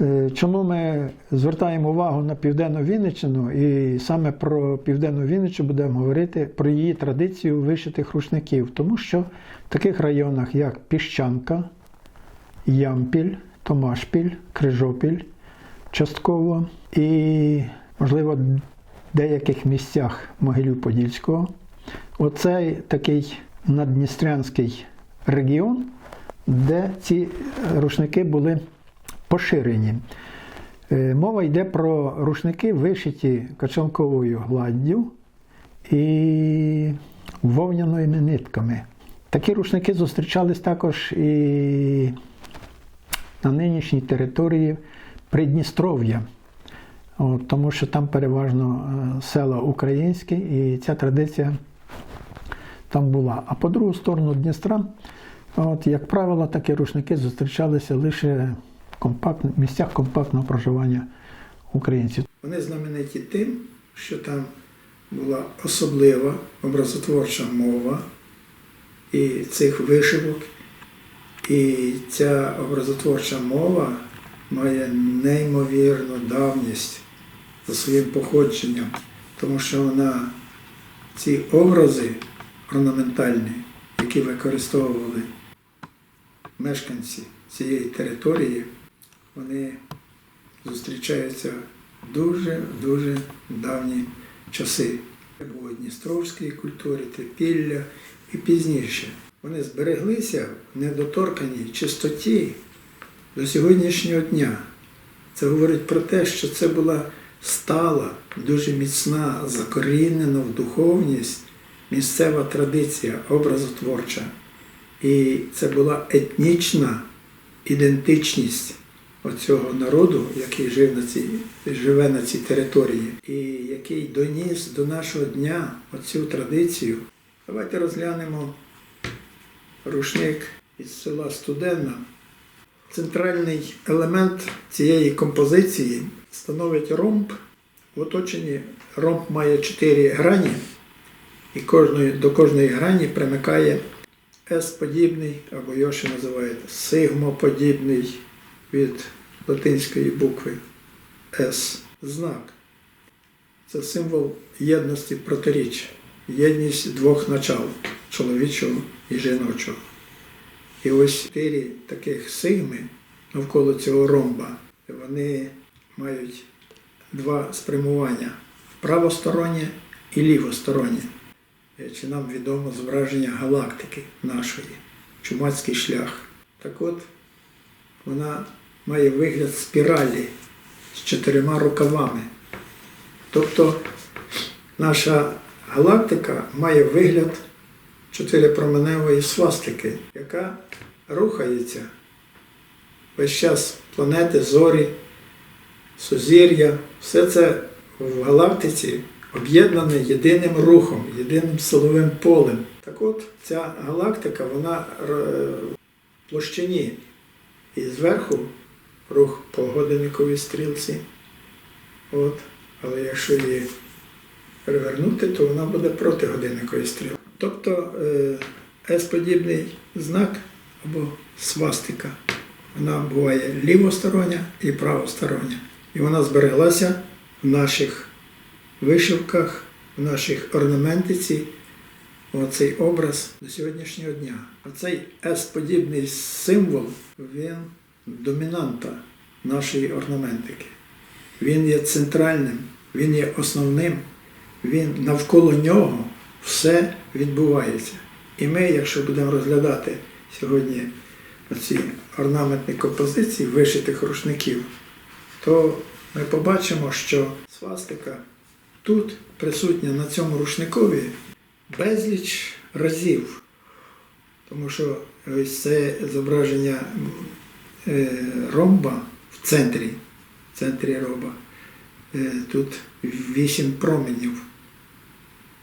Е, Чому ми звертаємо увагу на Південну Вінниччину? І саме про Південну Вінниччину будемо говорити про її традицію вишитих рушників, тому що в таких районах, як Піщанка, Ямпіль, Томашпіль, Крижопіль, частково і, можливо, в деяких місцях Могилів-Подільського, оцей такий наддністрянський регіон, де ці рушники були поширені. Е, Мова йде про рушники, вишиті качанковою гладдю і вовняними нитками. Такі рушники зустрічались також і на нинішній території Придністров'я, тому що там переважно е, села українські, і ця традиція там була. А по другу сторону Дністра, от, як правило, такі рушники зустрічалися лише в компактн- місцях компактного проживання українців. Вони знамениті тим, що там була особлива образотворча мова і цих вишивок. І ця образотворча мова має неймовірну давність за своїм походженням, тому що вона ці образи орнаментальні, які використовували мешканці цієї території, вони зустрічаються дуже-дуже давні часи. Це було Дністровської культури, Трипілля і пізніше. Вони збереглися в недоторканій чистоті до сьогоднішнього дня. Це говорить про те, що це була стала, дуже міцна, закорінена в духовність місцева традиція образотворча. І це була етнічна ідентичність оцього народу, який жив на цій, живе на цій території, і який доніс до нашого дня оцю традицію. Давайте розглянемо рушник із села Студенна. Центральний елемент цієї композиції становить ромб. В оточенні ромб має чотири грані, і кожної, до кожної грані примикає С-подібний, або його ще називають сигмоподібний від латинської букви С. Знак. Це символ єдності протиріч, єдність двох начал чоловічого і жіночого. І ось чотири таких сигми навколо цього ромба, вони мають два спрямування правостороннє і лівостороннє. Е, Чи нам відомо зображення галактики нашої, чумацький шлях. Так от, вона має вигляд спіралі з чотирма рукавами. Тобто наша галактика має вигляд чотирипроменевої свастики, яка рухається весь час планети, зорі, сузір'я, все це в галактиці об'єднане єдиним рухом, єдиним силовим полем. Так от ця галактика, вона е, в площині і зверху рух по годинниковій стрілці. От. Але якщо її перевернути, то вона буде проти годинникової стрілки. Тобто е, С-подібний знак або свастика. Вона буває лівостороння і правостороння. І вона збереглася в наших вишивках, в наших орнаментиці. Оцей образ до сьогоднішнього дня. Оцей С-подібний символ, він домінанта нашої орнаментики. Він є центральним, він є основним, він навколо нього все відбувається. І ми, якщо будемо розглядати сьогодні оці орнаментні композиції вишитих рушників, то ми побачимо, що свастика тут присутня на цьому рушникові безліч разів. Тому що ось це зображення ромба в центрі, в центрі ромба. Е, Тут вісім променів.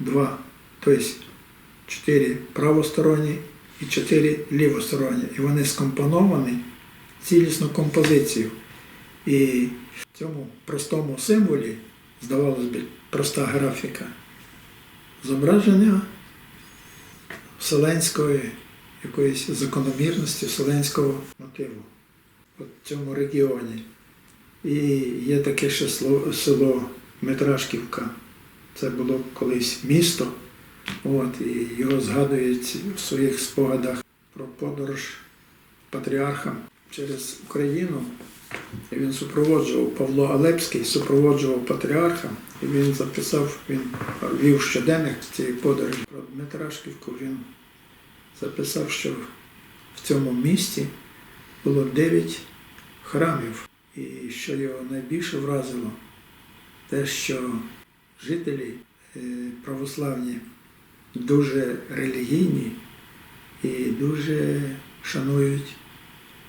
Два, тобто чотири правосторонні і чотири лівосторонні. І вони скомпоновані в цілісну композицію. І в цьому простому символі, здавалось би, проста графіка, зображення вселенської якоїсь закономірності, вселенського мотиву от в цьому регіоні. І є таке ще село, Метрашківка. Це було колись місто. От, і його згадують в своїх спогадах про подорож патріархам через Україну. І він супроводжував Павло Алепський, супроводжував патріарха, і він записав, він вів щоденник цієї подорожі про Дмитрашківку. Він записав, що в цьому місті було дев'ять храмів. І що його найбільше вразило, те, що жителі е, православні дуже релігійні і дуже шанують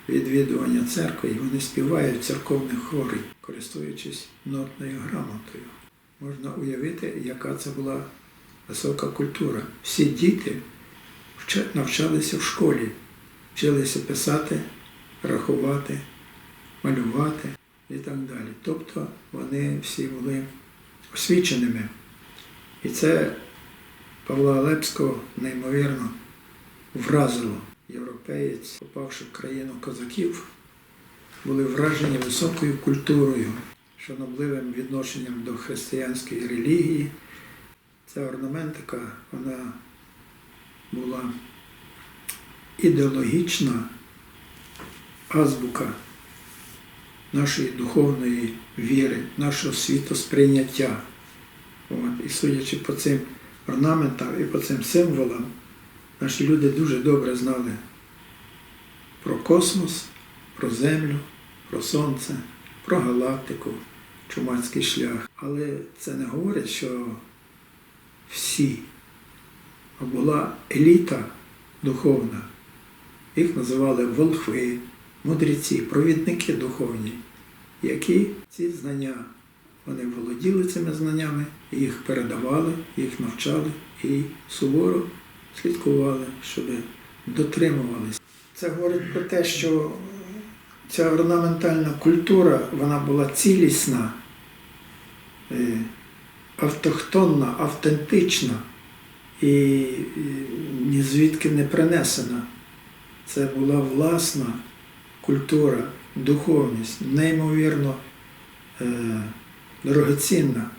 відвідування церкви, і вони співають церковних хорів, користуючись нотною грамотою. Можна уявити, яка це була висока культура. Всі діти навчалися в школі, вчилися писати, рахувати, малювати і так далі. Тобто вони всі були освіченими. І це Павла Лепського неймовірно вразило. Європеєць, попавши в країну козаків, були вражені високою культурою, шанобливим відношенням до християнської релігії. Ця орнаментика, вона була ідеологічна азбука нашої духовної віри, нашого світосприйняття. І судячи по цим орнаментам і по цим символам, наші люди дуже добре знали про космос, про Землю, про Сонце, про галактику, чумацький шлях. Але це не говорить, що всі, була еліта духовна. Їх називали волхви, мудреці, провідники духовні, які ці знання, вони володіли цими знаннями, їх передавали, їх навчали і суворо слідкували, щоб дотримувалися. Це говорить про те, що ця орнаментальна культура вона була цілісна, е, автохтонна, автентична і і ні звідки не принесена. Це була власна культура, духовність, неймовірно е, дорогоцінна.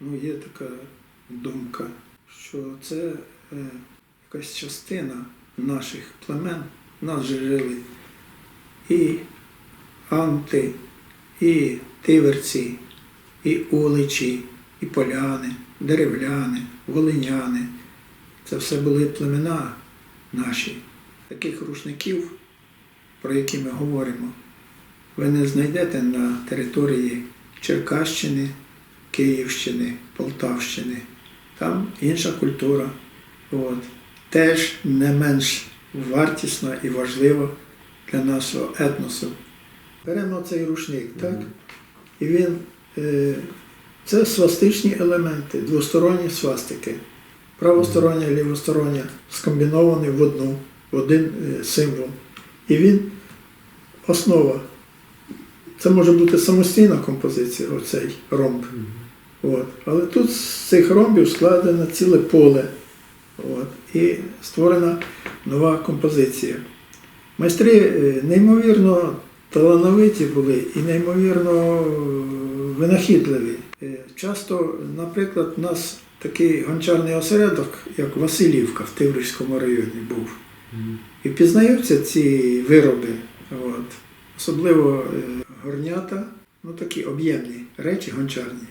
Ну, є така думка, що це е, якась частина наших племен. Нас же жили і анти, і тиверці, і уличі, і поляни, деревляни, волиняни. Це все були племена наші. Таких рушників, про які ми говоримо, ви не знайдете на території Черкащини, Київщини, Полтавщини. Там інша культура. От. Теж не менш вартісна і важлива для нашого етносу. Беремо цей рушник, так? І він е, це свастичні елементи, двосторонні свастики. Правостороння і лівостороння скомбіновані в одну, в один е, символ. І він основа. Це може бути самостійна композиція, оцей ромб. От. Але тут з цих ромбів складено ціле поле. От. І створена нова композиція. Майстри е, неймовірно талановиті були і неймовірно е, винахідливі. Е, Часто, наприклад, у нас такий гончарний осередок, як Васильівка в Тиврівському районі був. І пізнаються ці вироби. От. Особливо е, горнята, ну такі об'ємні речі гончарні,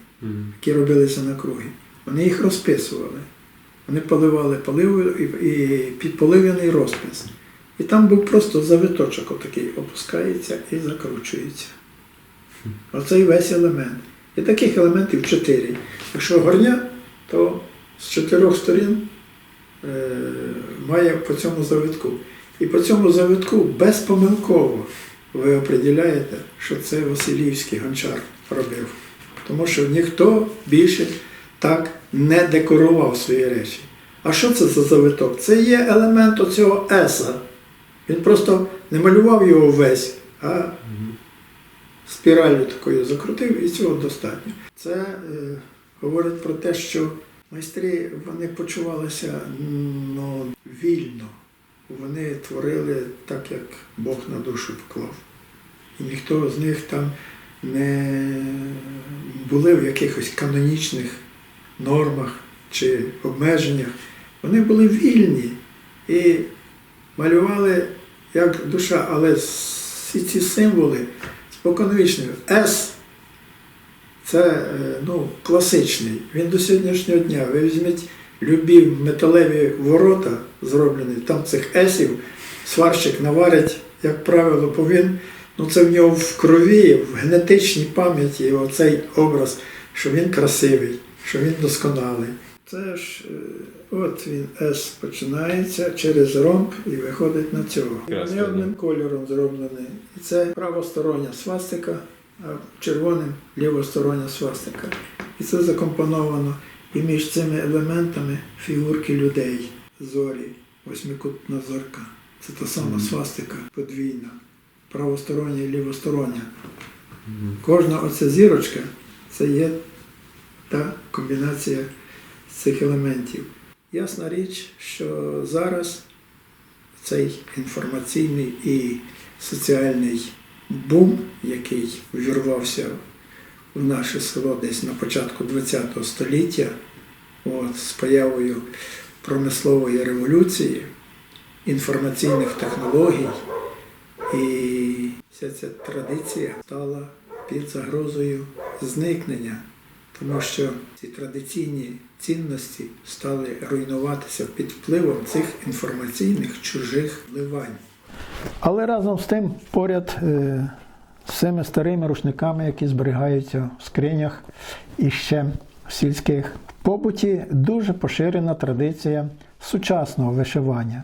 які робилися на круги. Вони їх розписували. Вони поливали поливою і, і під полив'яний розпис. І там був просто завиточок отакий, опускається і закручується. Оцей весь елемент. І таких елементів чотири. Якщо горня, то з чотирьох сторін е, має по цьому завитку. І по цьому завитку безпомилково ви определяєте, що це Василівський гончар робив. Тому що ніхто більше так не декорував свої речі. А що це за завиток? Це є елемент оцього еса. Він просто не малював його весь, а спіралю такою закрутив і цього достатньо. Це е, говорить про те, що майстри вони почувалися ну, вільно. Вони творили так, як Бог на душу вклав. І ніхто з них там не були в якихось канонічних нормах чи обмеженнях. Вони були вільні і малювали як душа, але всі ці символи споконвічні. С це е, ну, класичний. Він до сьогоднішнього дня. Ви візьміть любі металеві ворота зроблені, там цих есів, сварщик наварить, як правило, бо ну це в нього в крові, в генетичній пам'яті оцей образ, що він красивий, що він досконалий. Це ж е, от він С починається через ромб і виходить на цього. Не одним кольором зроблений. І це правостороння свастика, а червоним лівостороння свастика. І це закомпоновано. І між цими елементами фігурки людей, зорі, восьмикутна зорка. Це та сама свастика подвійна, правостороння і лівостороння. Кожна оця зірочка це є та комбінація цих елементів. Ясна річ, що зараз цей інформаційний і соціальний бум, який ввірвався в наше село десь на початку ХХ століття, от, з появою промислової революції, інформаційних технологій, і вся ця традиція стала під загрозою зникнення, тому що ці традиційні цінності стали руйнуватися під впливом цих інформаційних чужих вливань. Але разом з тим, поряд цими старими рушниками, які зберігаються в скринях і ще в сільських В побуті, дуже поширена традиція сучасного вишивання.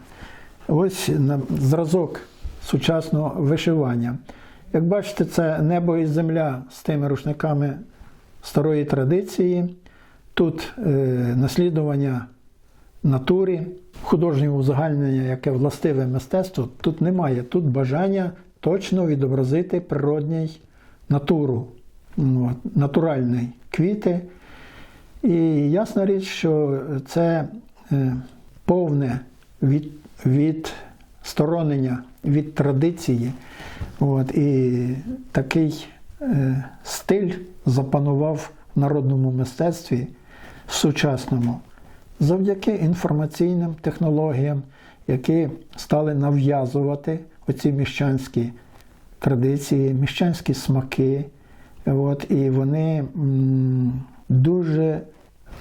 Ось зразок сучасного вишивання. Як бачите, це небо і земля з тими рушниками старої традиції. Тут е, наслідування натурі, художнього узагальнення, яке властиве мистецтво, тут немає. Тут бажання точно відобразити природній натуру, ну, натуральні квіти. І ясна річ, що це е, повне від, відсторонення від традиції. От, і такий е, стиль запанував в народному мистецтві сучасному завдяки інформаційним технологіям, які стали нав'язувати оці міщанські традиції, міщанські смаки. От, і вони дуже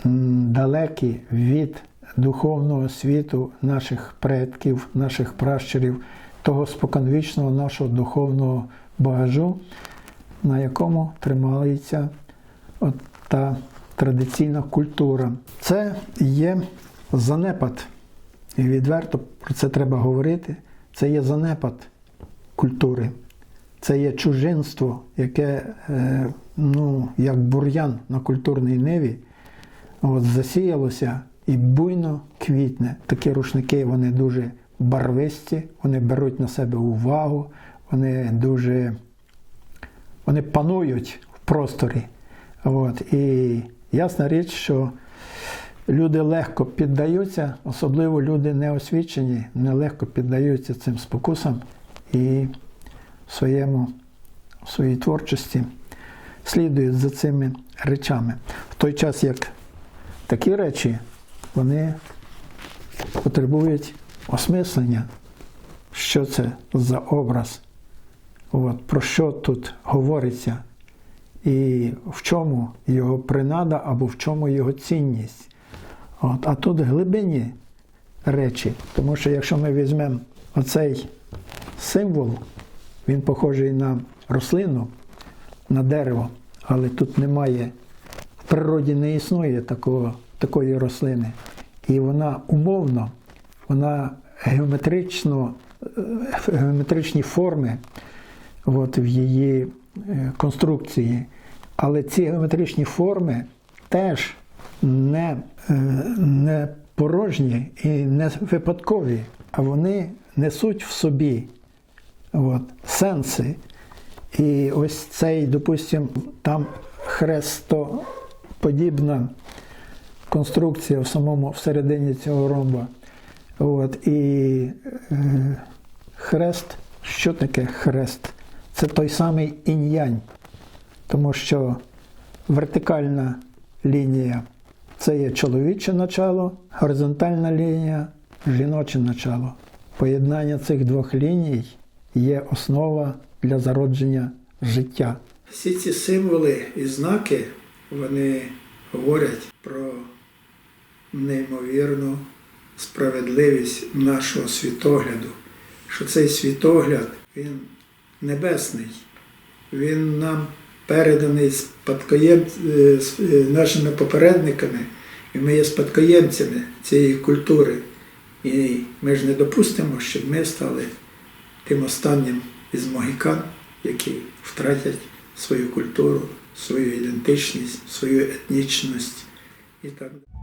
далекі від духовного світу наших предків, наших пращурів, того споконвічного нашого духовного багажу, на якому тримається от та традиційна культура. Це є занепад. І відверто про це треба говорити. Це є занепад культури. Це є чужинство, яке, е, ну, як бур'ян на культурній ниві, от, засіялося і буйно квітне. Такі рушники вони дуже барвисті, вони беруть на себе увагу, вони дуже вони панують в просторі. От, і ясна річ, що люди легко піддаються, особливо люди неосвічені, нелегко піддаються цим спокусам і в, своєму, в своїй творчості слідують за цими речами. В той час, як такі речі, вони потребують осмислення, що це за образ, от, про що тут говориться і в чому його принада або в чому його цінність. От, А тут глибинні речі, тому що якщо ми візьмемо оцей символ, він похожий на рослину, на дерево, але тут немає, в природі не існує такого, такої рослини. І вона умовно, вона геометрично, е, геометричні форми от, в її е, конструкції. Але ці геометричні форми теж не, е, не порожні і не випадкові, а вони несуть в собі от, сенси. І ось цей, допустимо, там хрестоподібна конструкція в самому всередині цього ромба. От, і е, хрест, що таке хрест? Це той самий інь-янь. тому що вертикальна лінія це є чоловіче начало, горизонтальна лінія жіноче начало. Поєднання цих двох ліній є основа для зародження життя. Всі ці символи і знаки вони говорять про неймовірну справедливість нашого світогляду, що цей світогляд він небесний, він нам переданий спадкоєм е, е, нашими попередниками, і ми є спадкоємцями цієї культури. І ми ж не допустимо, щоб ми стали тим останнім із могікан, які втратять свою культуру, свою ідентичність, свою етнічність і так далі.